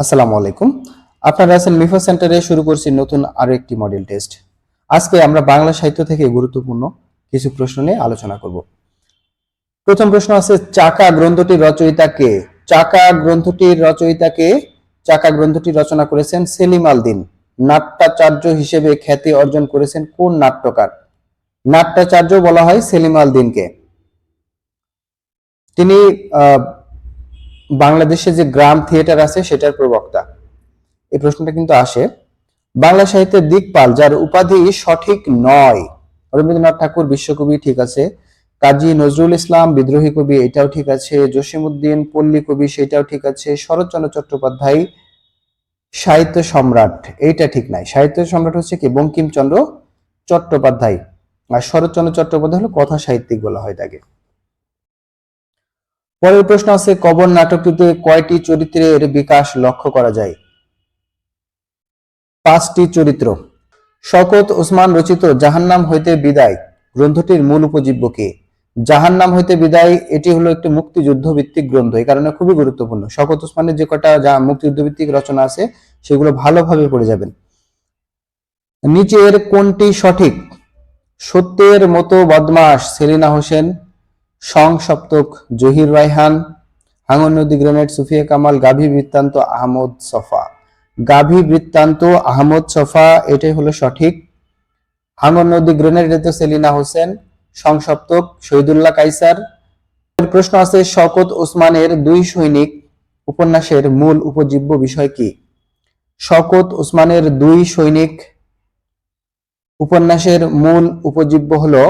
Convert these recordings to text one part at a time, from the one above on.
আসসালামু আলাইকুম। আপনারা আছেন মিফো সেন্টারে শুরু করছি নতুন আরও একটি মডেল টেস্ট আজকে আমরা বাংলা সাহিত্য থেকে গুরুত্বপূর্ণ কিছু প্রশ্ন নিয়ে আলোচনা করব। প্রথম প্রশ্ন আছে চাকা গ্রন্থটির রচয়িতা কে? চাকা গ্রন্থটির রচয়িতা কে? চাকা গ্রন্থটি রচনা করেছেন সেলিম আল দিন নাট্যাচার্য হিসেবে খ্যাতি অর্জন করেছেন কোন নাট্যকার? নাট্যাচার্য বলা হয় সেলিম আল দিনকে তিনি আহ, বাংলাদেশে যে গ্রাম থিয়েটার আছে, সেটার প্রবক্তা। এই প্রশ্নটা কিন্তু আসে। বাংলা সাহিত্যের দিকপাল, যার উপাধি সঠিক নয়। রবীন্দ্রনাথ ঠাকুর বিশ্বকবি, ঠিক আছে। কাজী নজরুল ইসলাম, বিদ্রোহী কবি, এটাও ঠিক আছে। জসিমউদ্দিন, পল্লী কবি, সেটাও ঠিক আছে। শরৎচন্দ্র চট্টোপাধ্যায়, সাহিত্য সম্রাট, এইটা ঠিক নাই। সাহিত্য সম্রাট হচ্ছে কি? বঙ্কিমচন্দ্র চট্টোপাধ্যায়। আর শরৎচন্দ্র চট্টোপাধ্যায় হলো কথা সাহিত্যিক বলা হয় তাকে। পরের প্রশ্ন আছে, কবর নাটকটিতে কয়টি চরিত্রের বিকাশ লক্ষ্য করা যায়? পাঁচটি চরিত্র। শকত ওসমান রচিত জাহান্নাম হইতে বিদায়, গ্রন্থটির মূল উপজীব্য কে? জাহান্নাম হইতে বিদায়, এটি হলো একটি মুক্তিযুদ্ধ ভিত্তিক গ্রন্থ, এই কারণে খুবই গুরুত্বপূর্ণ। শকত ওসমানের যে কটা যা মুক্তিযুদ্ধ ভিত্তিক রচনা আছে, সেগুলো ভালোভাবে পড়ে যাবেন। নিচের কোনটি সঠিক? সত্যের মতো বদমাস সেলিনা হোসেন সং সপ্তক, জহির রায়হান হাঙ্গর নদী গ্রেনেড, সুফিয়া কামাল, গাভী বৃত্তান্ত, আহমদ সফা। গাভী বৃত্তান্ত, আহমদ সফা, এটাই হলো সঠিক। হাঙ্গর নদী গ্রেনেড, এটা সেলিনা হোসেন। সং সপ্তক, শহীদুল্লাহ কাইসার প্রশ্ন আছে, শকত ওসমানের দুই সৈনিক উপন্যাসের মূল উপজীব্য বিষয় কি? শকত ওসমানের দুই সৈনিক উপন্যাসের মূল উপজীব্য হলো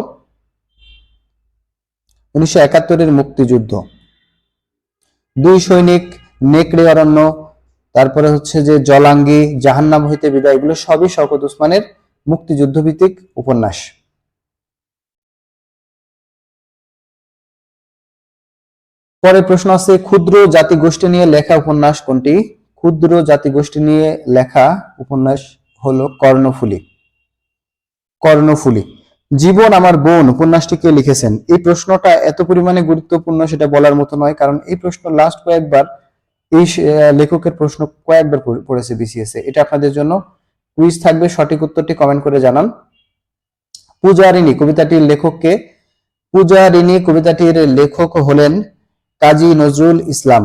উনিশশো একাত্তরের মুক্তিযুদ্ধ। দুই সৈনিক, নেকড়ে, অরণ্য, তারপরে হচ্ছে যে জলাঙ্গি, জাহান্নাম হইতে বিদায়, এগুলো সবই শওকত উসমানের মুক্তিযুদ্ধ ভিত্তিক উপন্যাস। পরে প্রশ্ন আছে, ক্ষুদ্র জাতিগোষ্ঠী নিয়ে লেখা উপন্যাস কোনটি? ক্ষুদ্র জাতিগোষ্ঠী নিয়ে লেখা উপন্যাস হলো কর্ণফুলী। কর্ণফুলী। জীবন আমার বোন, উপন্যাসটি কে লিখেছেন? এই প্রশ্নটা এত পরিমাণে গুরুত্বপূর্ণ সেটা বলার মতো নয়, কারণ এই প্রশ্ন লাস্ট কয়েকবার এই লেখকের প্রশ্ন কয়েকবার পড়েছে বিসিএস এটা আপনাদের জন্য কুইজ থাকবে, সঠিক উত্তরটি কমেন্ট করে জানান। পূজারিণী, কবিতাটির লেখককে পূজারিণী, কবিতাটির লেখক হলেন কাজী নজরুল ইসলাম।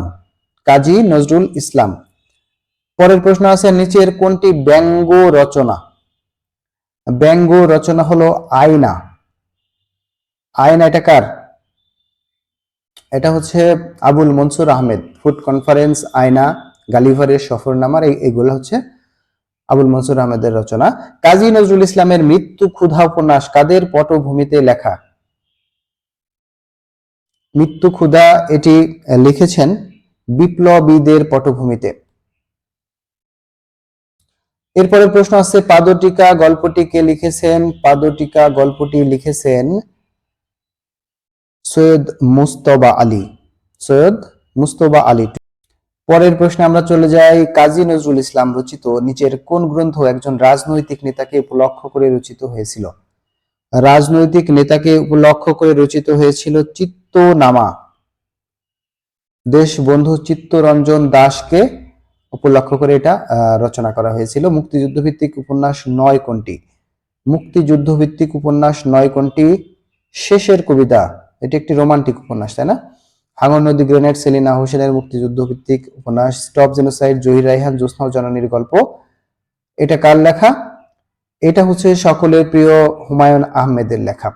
কাজী নজরুল ইসলাম। পরের প্রশ্ন আছে, নিচের কোনটি ব্যঙ্গ রচনা? ব্যঙ্গ রচনা হলো আয়না। আয়না এটা কার? এটা হচ্ছে আবুল মনসুর আহমেদ, ফুড কনফারেন্স, আয়না, গালিভারের সফরনামার এগুলো হচ্ছে আবুল মনসুর আহমেদের রচনা। কাজী নজরুল ইসলামের মৃত্যু ক্ষুধা উপন্যাস কাদের পটভূমিতে লেখা? মৃত্যু ক্ষুধা এটি লিখেছেন বিপ্লবীদের পটভূমিতে। এরপরের প্রশ্ন আছে, পাদটিকা গল্পটি কে লিখেছেন, পাদটিকা গল্পটি লিখেছেন সৈয়দ মুস্তবা আলী। সৈয়দ মুস্তবা আলী। পরের প্রশ্নে আমরা চলে যাই, কাজী নজরুল ইসলাম রচিত নিচের কোন গ্রন্থ একজন রাজনৈতিক নেতাকে উপলক্ষ করে রচিত হয়েছিল? রাজনৈতিক নেতাকে উপলক্ষ করে রচিত হয়েছিল চিত্তনামা। দেশবন্ধু চিত্তরঞ্জন দাসকে উপলক্ষ করে এটা রচনা করা হয়েছিল। মুক্তিযুদ্ধ ভিত্তিক উপন্যাস নয় কোনটি? মুক্তিযুদ্ধ ভিত্তিক উপন্যাস নয় কোনটি? শেষের কবিতা। এটি একটি রোমান্টিক উপন্যাস, তাই না? হাঙ্গর নদী গ্রেনেড সেলিনা হোসেনের মুক্তিযুদ্ধ ভিত্তিক উপন্যাস স্টপ জেনোসাইড, জহির রাইহান জ্যোৎস্না জননীর গল্প। এটা কার লেখা? এটা হচ্ছে সকলের প্রিয় হুমায়ুন আহমেদের লেখা।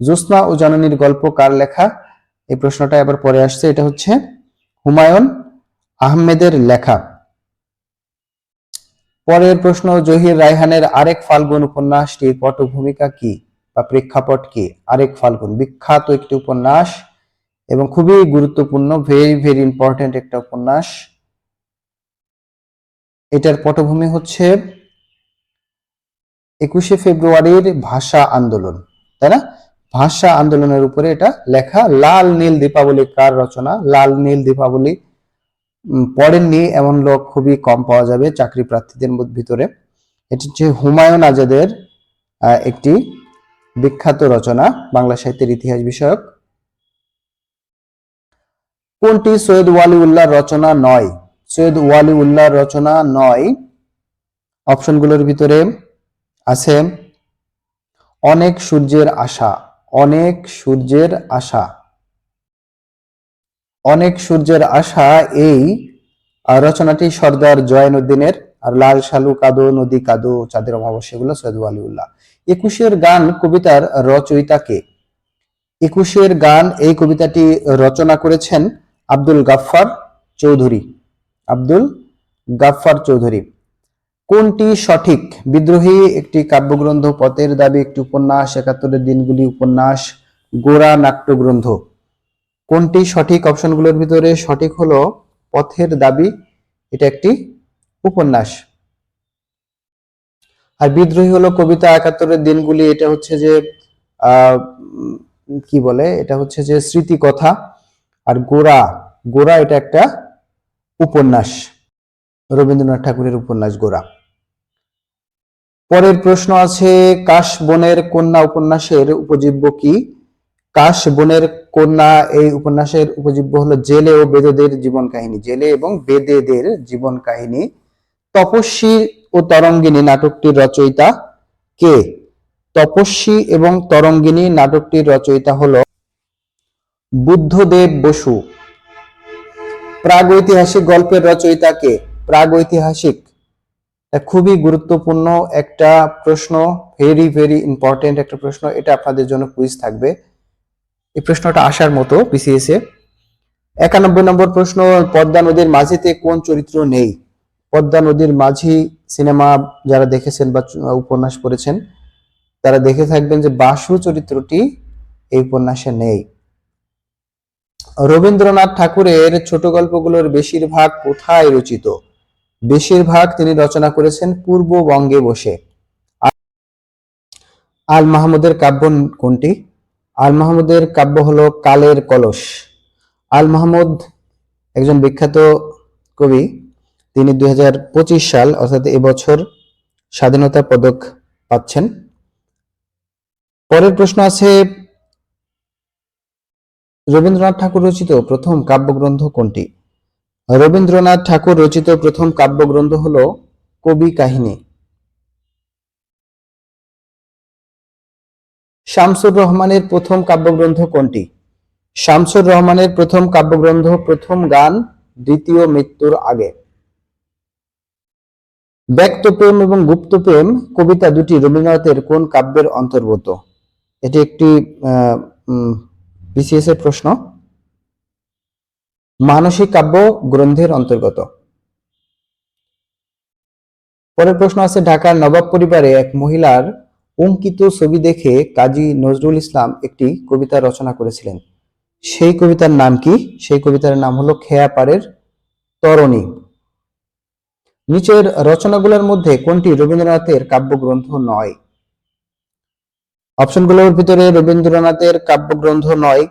জ্যোৎস্না ও জননীর গল্প কার লেখা? এই প্রশ্নটা এবার পরে আসছে। এটা হচ্ছে হুমায়ুন আহমেদের লেখা। পরের প্রশ্ন, জহির রায়হানের আরেক ফাল্গুন উপন্যাসটির পটভূমিকা কি বা প্রেক্ষাপট কি? আরেক ফাল্গুন, বিখ্যাত একটি উপন্যাস এবং খুবই গুরুত্বপূর্ণ ভেরি ভেরি ইম্পর্টেন্ট একটা উপন্যাস। এটার পটভূমি হচ্ছে একুশে ফেব্রুয়ারির ভাষা আন্দোলন, তাই না? ভাষা আন্দোলনের উপরে এটা লেখা, লাল নীল দীপাবলি কার রচনা, লাল নীল দীপাবলি পড়েননি এমন লোক খুবই কম পাওয়া যাবে চাকরি প্রার্থীদের ভিতরে। এটি হচ্ছে হুমায়ুন আজাদের একটি বিখ্যাত রচনা, বাংলা সাহিত্যের ইতিহাস বিষয়ক। কোনটি সৈয়দ ওয়ালিউল্লাহ রচনা নয়? সৈয়দ ওয়ালি উল্লাহর রচনা নয়। অপশনগুলোর ভিতরে আছে, অনেক সূর্যের আশা, অনেক সূর্যের আশা। অনেক সূর্যের আশা এই রচনাটি সর্দার জয়নুদ্দিনের আর লাল শালু কাদো, নদী কাদো, চাঁদের অমাবস্যা এগুলো সৈয়দ ওয়ালিউল্লাহ। একুশের গান কবিতার রচয়িতাকে। একুশের গান এই কবিতাটি রচনা করেছেন আব্দুল গাফফার চৌধুরী। আব্দুল গাফফার চৌধুরী। কোনটি সঠিক? বিদ্রোহী একটি কাব্যগ্রন্থ, পথের দাবি একটি উপন্যাস, একাত্তরের দিনগুলি উপন্যাস, গোড়া নাট্যগ্রন্থ। কোনটি সঠিক অপশনগুলোর ভিতরে সঠিক হলো পথের দাবি? এটা একটি উপন্যাস। আর বিদ্রোহী হলো কবিতা একাত্তরের দিনগুলি, এটা হচ্ছে যে কি বলে? এটা হচ্ছে যে স্মৃতি কথা আর গোড়া গোড়া এটা একটা উপন্যাস। রবীন্দ্রনাথ ঠাকুরের উপন্যাস গোড়া। পরের প্রশ্ন আছে, কাশ বনের কন্যা উপন্যাসের উপজীব্য কি? কাশ বনের কন্যা এই উপন্যাসের উপজীব্য হলো জেলে ও বেদেদের জীবন কাহিনী। জেলে এবং বেদেদের জীবন কাহিনী। তপস্বী ও তরঙ্গিনী নাটকটির রচয়িতা কে? তপস্বী এবং তরঙ্গিনী নাটকটির রচয়িতা হলো বুদ্ধদেব বসু। প্রাগৈতিহাসিক গল্পের রচয়িতা কে? প্রাগৈতিহাসিক। খুবই গুরুত্বপূর্ণ একটা প্রশ্ন ভেরি ভেরি ইম্পর্টেন্ট একটা প্রশ্ন, এটা আপনাদের জন্য কুইজ থাকবে। এই প্রশ্নটা আসার মতো বিসিএস এ। একানব্বই নম্বর প্রশ্ন, পদ্মা নদীর মাঝিতে কোন চরিত্র নেই? পদ্মা নদীর মাঝি সিনেমা যারা দেখেছেন বা উপন্যাস পড়েছেন, তারা দেখে থাকবেন যে বাসু চরিত্রটি এই উপন্যাসে নেই। রবীন্দ্রনাথ ঠাকুরের ছোট গল্পগুলোর বেশিরভাগ কোথায় রচিত? বেশিরভাগ তিনি রচনা করেছেন পূর্ববঙ্গে বসে। আল, মাহমুদের কাব্য কোনটি? আল মাহমুদের কাব্য হলো কালের কলস। আল মাহমুদ একজন বিখ্যাত কবি। তিনি দুই হাজার পঁচিশ সাল, অর্থাৎ এবছর স্বাধীনতা পদক পাচ্ছেন। পরের প্রশ্ন আছে, রবীন্দ্রনাথ ঠাকুর রচিত প্রথম কাব্যগ্রন্থ কোনটি? রবীন্দ্রনাথ ঠাকুর রচিত প্রথম কাব্যগ্রন্থ হলো কবি কাহিনী। শামসুর রহমানের প্রথম কাব্যগ্রন্থ কোনটি? শামসুর রহমানের প্রথম কাব্যগ্রন্থ, প্রথম গান, দ্বিতীয় মৃত্যুর আগে। ব্যক্তপ্রেম এবং গুপ্তপ্রেম, কবিতা দুটি রবীন্দ্রনাথের কোন কাব্যের অন্তর্গত? এটি একটি বিসিএস এর প্রশ্ন। মানসিক কাব্য গ্রন্থের অন্তর্গত। পরের প্রশ্ন আছে, ঢাকার নবাব পরিবারে এক মহিলার অঙ্কিত ছবি দেখে কাজী নজরুল ইসলাম একটি কবিতা রচনা করেছিলেন। সেই কবিতার নাম কি? সেই কবিতার নাম হলো খেয়াপাড়ের তরণী। নিচের রচনাগুলোর মধ্যে কোনটি রবীন্দ্রনাথের কাব্যগ্রন্থ নয়? অপশনগুলোর ভিতরে রবীন্দ্রনাথের কাব্যগ্রন্থ নয়।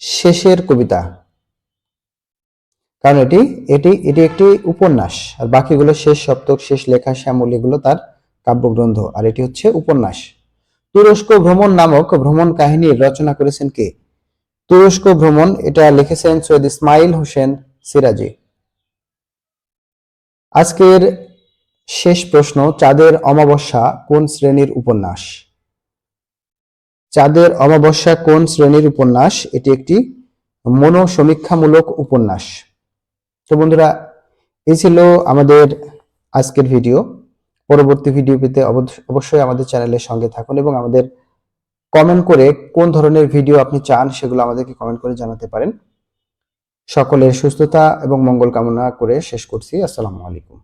শেষের কবিতা। কারণ এটি এটি এটি একটি উপন্যাস। আর বাকিগুলো শেষ সপ্তক শেষ লেখা শ্যামলীগুলো তার কাব্যগ্রন্থ। আর এটি হচ্ছে উপন্যাস। তুরস্ক ভ্রমণ নামক ভ্রমণ কাহিনীর রচনা করেছেন কে? তুরস্ক ভ্রমণ, এটা লিখেছেন সৈয়দ ইসমাইল হোসেন সিরাজি। আজকের শেষ প্রশ্ন, চাঁদের অমাবস্যা কোন শ্রেণির উপন্যাস? চাঁদের অমাবস্যা কোন শ্রেণির উপন্যাস? এটি একটি মনোসমীক্ষামূলক উপন্যাস। তো বন্ধুরা, এই ছিল আমাদের আজকের ভিডিও। পরবর্তী ভিডিও পেতে অবশ্যই আমাদের চ্যানেলের সঙ্গে থাকুন এবং আমাদের কমেন্ট করে কোন ধরনের ভিডিও আপনি চান সেগুলো আমাদেরকে কমেন্ট করে জানাতে পারেন। সকলের সুস্থতা এবং মঙ্গল কামনা করে শেষ করছি। আসসালামু আলাইকুম।